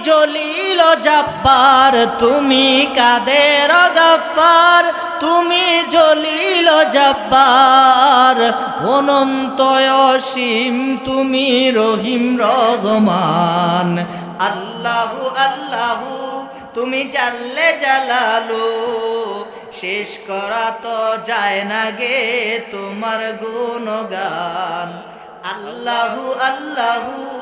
জলিল জাব্বার, তুমি কাদের গাফার তুমি জলিল জাব্বার। অনন্ত অসীম, তুমি রহিম রহমান। আল্লাহু আল্লাহু, তুমি জানলে জালালো। শেষ করা তো যায় না গে তোমার গুণগান। আল্লাহু আল্লাহু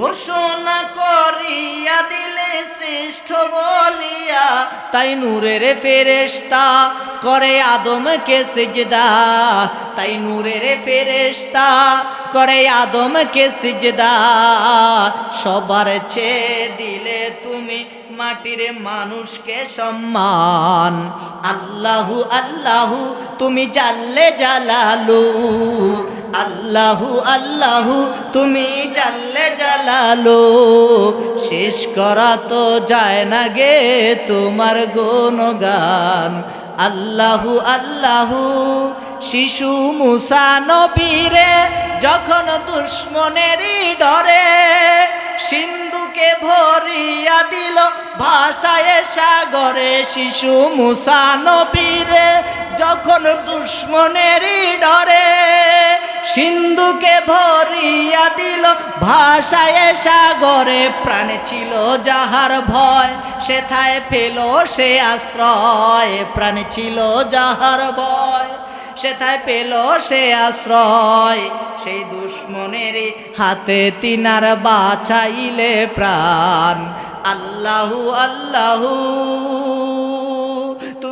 ঘোষণা করিয়া দিলে শ্রেষ্ঠ বলিয়া, তাই নূরের ফেরেশতা করে আদমকে সিজদা। তাই নূরের ফেরেশতা করে আদমকে সিজদা। সবার চেয়ে দিলে তুমি মাটির মানুষকে সম্মান। আল্লাহু আল্লাহু, তুমি জানলে জালালু। আল্লাহু আল্লাহু, তুমি জানলে জালালো শেষ করা তো যায় না গে তোমার গুণগান। আল্লাহু আল্লাহু, শিশু মুসা নবীরে, যখন দুশ্মনেরই ডরে, সিন্ধুকে ভরিয়া দিল ভাষায় সাগরে। শিশু মুসা নবীরে, যখন দুশ্মনেরই ডরে সিন্ধুকে ভরিয়া দিল। ভাষায় সাগরে প্রাণে ছিল যাহার ভয়, সেথায় পেল সে আশ্রয়। প্রাণে ছিল যাহার ভয়, সেথায় পেল সে আশ্রয়। সেই দুশ্মনের হাতে তিনার বাছাইলে প্রাণ। আল্লাহু আল্লাহু।